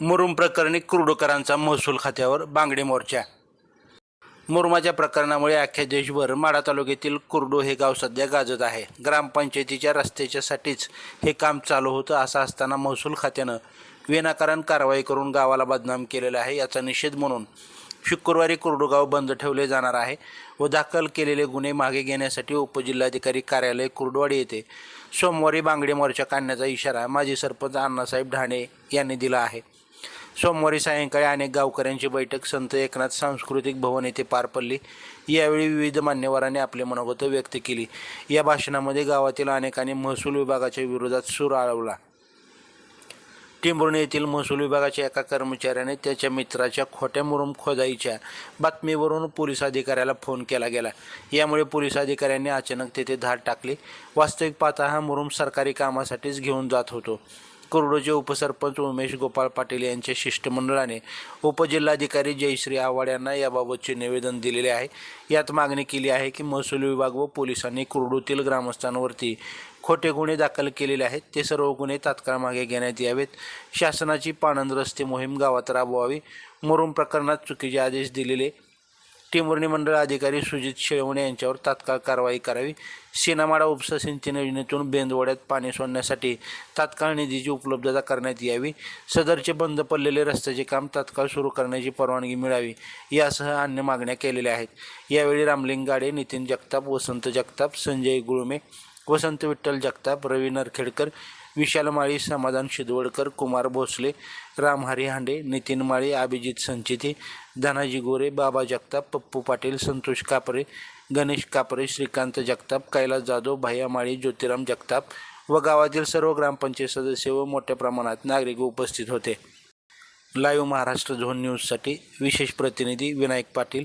मुरुम प्रकरणी कुर्डुकरांचा महसूल खात्यावर बांगडी मोर्चा. मुरुमाच्या प्रकरणामुळे अख्ख्या देशभर माढा तालुक्यातील कुर्डू हे गाव सध्या गाजत आहे. ग्रामपंचायतीच्या रस्त्याच्यासाठीच हे काम चालू होतं असं असताना महसूल खात्यानं विनाकारण कारवाई करून गावाला बदनाम केलेलं आहे याचा निषेध म्हणून शुक्रवारी कुरडूगाव बंद ठेवले जाणार आहे व दाखल केलेले गुन्हे मागे घेण्यासाठी उपजिल्हाधिकारी कार्यालय कुर्डवाडी येथे सोमवारी बांगडी मोर्चा काढण्याचा इशारा माजी सरपंच अण्णासाहेब ढाणे यांनी दिला आहे. सोमवारी सायंकाळी अनेक गावकऱ्यांची बैठक. संत एकनाथ सांस्कृतिक भवन येथे पार पडली. यावेळी विविध मान्यवरांनी आपले मनोगत व्यक्त केली. या भाषणामध्ये गावातील अनेकांनी महसूल विभागाच्या विरोधात सूर आळवला. टिंबुर्णी येथील महसूल विभागाच्या एका कर्मचाऱ्याने त्याच्या मित्राच्या खोट्या मुरुम खोदाईच्या बातमीवरून पोलीस अधिकाऱ्याला फोन केला गेला. यामुळे पोलीस अधिकाऱ्यांनी अचानक तेथे धाड टाकली. वास्तविक पाहता हा मुरुम सरकारी कामासाठीच घेऊन जात होतो. कुर्डूचे उपसरपंच उमेश गोपाळ पाटील यांच्या शिष्टमंडळाने उपजिल्हाधिकारी जयश्री आव्हाड यांना याबाबतचे निवेदन दिलेले आहे. यात मागणी केली आहे की महसूल विभाग व पोलिसांनी कुर्डूतील ग्रामस्थांवरती खोटे गुन्हे दाखल केलेले आहेत. ते सर्व गुन्हे तात्काळ मागे घेण्यात यावेत. शासनाची पाणंद रस्ते मोहीम गावात राबवावी मुरुम प्रकरणात चुकीचे आदेश दिलेले टिंबुर्णी मंडळ अधिकारी सुजित शेळवणे यांच्यावर तात्काळ कारवाई करावी. सीनामाडा उपसा सिंचन योजनेतून बेंदवड्यात पाणी सोडण्यासाठी तात्काळ निधीची उपलब्धता करण्यात यावी. सदरचे बंद पडलेले रस्त्याचे काम तात्काळ सुरू करण्याची परवानगी मिळावी यासह अन्य मागण्या केलेल्या आहेत. यावेळी रामलिंग गाडे नितीन जगताप वसंत जगताप संजय गुळमे वसंत विठ्ठल जगताप रवी नरखेडकर विशाल माळी समाधान शिदवडकर कुमार भोसले रामहरी हांडे नितीन माळी अभिजित संचिती धनाजी गोरे बाबा जगताप पप्पू पाटील संतोष कापरे गणेश कापरे श्रीकांत जगताप कैलास जाधव भैया माळी ज्योतिराम जगताप व गावातील सर्व ग्रामपंचायत सदस्य व मोठ्या प्रमाणात नागरिक उपस्थित होते. लाईव्ह महाराष्ट्र झोन न्यूजसाठी विशेष प्रतिनिधी विनायक पाटील